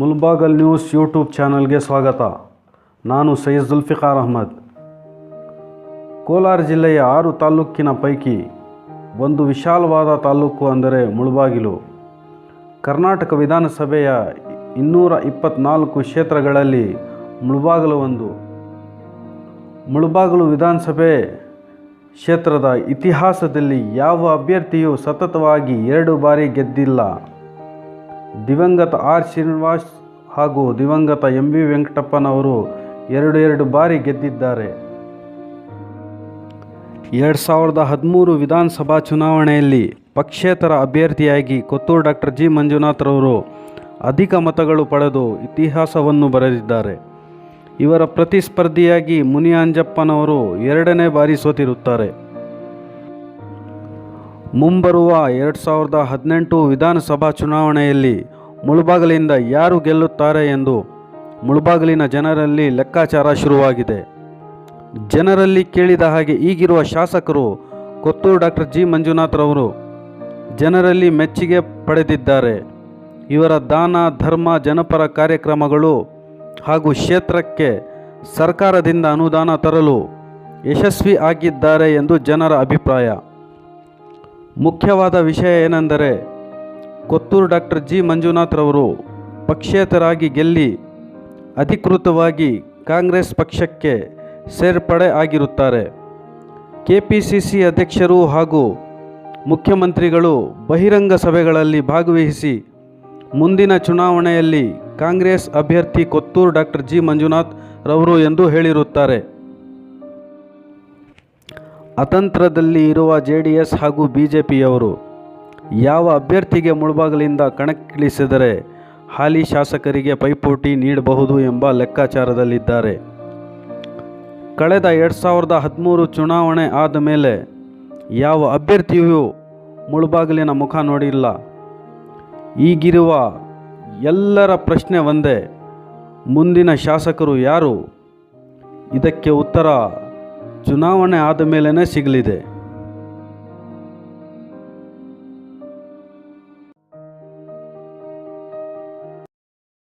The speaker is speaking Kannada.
ಮುಲ್ಬಾಗಲ್ ನ್ಯೂಸ್ ಯೂಟ್ಯೂಬ್ ಚಾನಲ್ಗೆ ಸ್ವಾಗತ. ನಾನು ಸೈಯದ್ ಜುಲ್ಫಿಕಾರ್ ಅಹ್ಮದ್. ಕೋಲಾರ ಜಿಲ್ಲೆಯ ಆರು ತಾಲ್ಲೂಕಿನ ಪೈಕಿ ಒಂದು ವಿಶಾಲವಾದ ತಾಲ್ಲೂಕು ಅಂದರೆ ಮುಳುಬಾಗಿಲು. ಕರ್ನಾಟಕ ವಿಧಾನಸಭೆಯ ಇನ್ನೂರ ಇಪ್ಪತ್ತ್ನಾಲ್ಕು ಕ್ಷೇತ್ರಗಳಲ್ಲಿ ಮುಳುಬಾಗಲು ಒಂದು ಮುಳುಬಾಗಲು ವಿಧಾನಸಭೆ ಕ್ಷೇತ್ರದ ಇತಿಹಾಸದಲ್ಲಿ ಯಾವ ಅಭ್ಯರ್ಥಿಯೂ ಸತತವಾಗಿ ಎರಡು ಬಾರಿ ಗೆದ್ದಿಲ್ಲ. ದಿವಂಗತ ಆರ್ ಶ್ರೀನಿವಾಸ್ ಹಾಗೂ ದಿವಂಗತ ಎಂ ವಿ ವೆಂಕಟಪ್ಪನವರು ಎರಡು ಎರಡು ಬಾರಿ ಗೆದ್ದಿದ್ದಾರೆ. ಎರಡು ಸಾವಿರದ ಹದಿಮೂರು ವಿಧಾನಸಭಾ ಚುನಾವಣೆಯಲ್ಲಿ ಪಕ್ಷೇತರ ಅಭ್ಯರ್ಥಿಯಾಗಿ ಕೊತ್ತೂರು ಡಾಕ್ಟರ್ ಜಿ ಮಂಜುನಾಥ್ರವರು ಅಧಿಕ ಮತಗಳು ಪಡೆದು ಇತಿಹಾಸವನ್ನು ಬರೆದಿದ್ದಾರೆ. ಇವರ ಪ್ರತಿಸ್ಪರ್ಧಿಯಾಗಿ ಮುನಿಯಾಂಜಪ್ಪನವರು ಎರಡನೇ ಬಾರಿ ಸೋತಿರುತ್ತಾರೆ. ಮುಂಬರುವ ಎರಡು ಸಾವಿರದ ಹದಿನೆಂಟು ವಿಧಾನಸಭಾ ಚುನಾವಣೆಯಲ್ಲಿ ಮುಳುಬಾಗಿಲಿಂದ ಯಾರು ಗೆಲ್ಲುತ್ತಾರೆ ಎಂದು ಮುಳುಬಾಗಿಲಿನ ಜನರಲ್ಲಿ ಲೆಕ್ಕಾಚಾರ ಶುರುವಾಗಿದೆ. ಜನರಲ್ಲಿ ಕೇಳಿದ ಹಾಗೆ ಈಗಿರುವ ಶಾಸಕರು ಕೊತ್ತೂರು ಡಾಕ್ಟರ್ ಜಿ. ಮಂಜುನಾಥ್ರವರು ಜನರಲ್ಲಿ ಮೆಚ್ಚುಗೆ ಪಡೆದಿದ್ದಾರೆ. ಇವರ ದಾನ, ಧರ್ಮ, ಜನಪರ ಕಾರ್ಯಕ್ರಮಗಳು ಹಾಗೂ ಕ್ಷೇತ್ರಕ್ಕೆ ಸರ್ಕಾರದಿಂದ ಅನುದಾನ ತರಲು ಯಶಸ್ವಿ ಆಗಿದ್ದಾರೆ ಎಂದು ಜನರ ಅಭಿಪ್ರಾಯ. ಮುಖ್ಯವಾದ ವಿಷಯ ಏನೆಂದರೆ ಕೊತ್ತೂರು ಡಾಕ್ಟರ್ ಜಿ. ಮಂಜುನಾಥ್ರವರು ಪಕ್ಷೇತರಾಗಿ ಗೆಲ್ಲಿ ಅಧಿಕೃತವಾಗಿ ಕಾಂಗ್ರೆಸ್ ಪಕ್ಷಕ್ಕೆ ಸೇರ್ಪಡೆ ಆಗಿರುತ್ತಾರೆ. ಕೆ ಪಿ ಸಿ ಸಿ ಅಧ್ಯಕ್ಷರು ಹಾಗೂ ಮುಖ್ಯಮಂತ್ರಿಗಳು ಬಹಿರಂಗ ಸಭೆಗಳಲ್ಲಿ ಭಾಗವಹಿಸಿ ಮುಂದಿನ ಚುನಾವಣೆಯಲ್ಲಿ ಕಾಂಗ್ರೆಸ್ ಅಭ್ಯರ್ಥಿ ಕೊತ್ತೂರು ಡಾಕ್ಟರ್ ಜಿ. ಮಂಜುನಾಥ್ ರವರು ಎಂದು ಹೇಳಿರುತ್ತಾರೆ. ಅತಂತ್ರದಲ್ಲಿ ಇರುವ ಜೆ ಡಿ ಎಸ್ ಹಾಗೂ ಬಿ ಜೆ ಪಿಯವರು ಯಾವ ಅಭ್ಯರ್ಥಿಗೆ ಮುಳುಬಾಗಿಲಿಂದ ಕಣಕ್ಕಿಳಿಸಿದರೆ ಹಾಲಿ ಶಾಸಕರಿಗೆ ಪೈಪೋಟಿ ನೀಡಬಹುದು ಎಂಬ ಲೆಕ್ಕಾಚಾರದಲ್ಲಿದ್ದಾರೆ. ಕಳೆದ ಎರಡು ಸಾವಿರದ ಹದಿಮೂರು ಚುನಾವಣೆ ಆದ ಮೇಲೆ ಯಾವ ಅಭ್ಯರ್ಥಿಯೂ ಮುಳುಬಾಗಿಲಿನ ಮುಖ ನೋಡಿಲ್ಲ. ಈಗಿರುವ ಎಲ್ಲರ ಪ್ರಶ್ನೆ ಒಂದೇ, ಮುಂದಿನ ಶಾಸಕರು ಯಾರು? ಇದಕ್ಕೆ ಉತ್ತರ ಚುನಾವಣೆ ಆದ ಮೇಲೇ ಸಿಗಲಿದೆ.